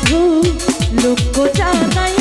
বন্ধু লোক জানাই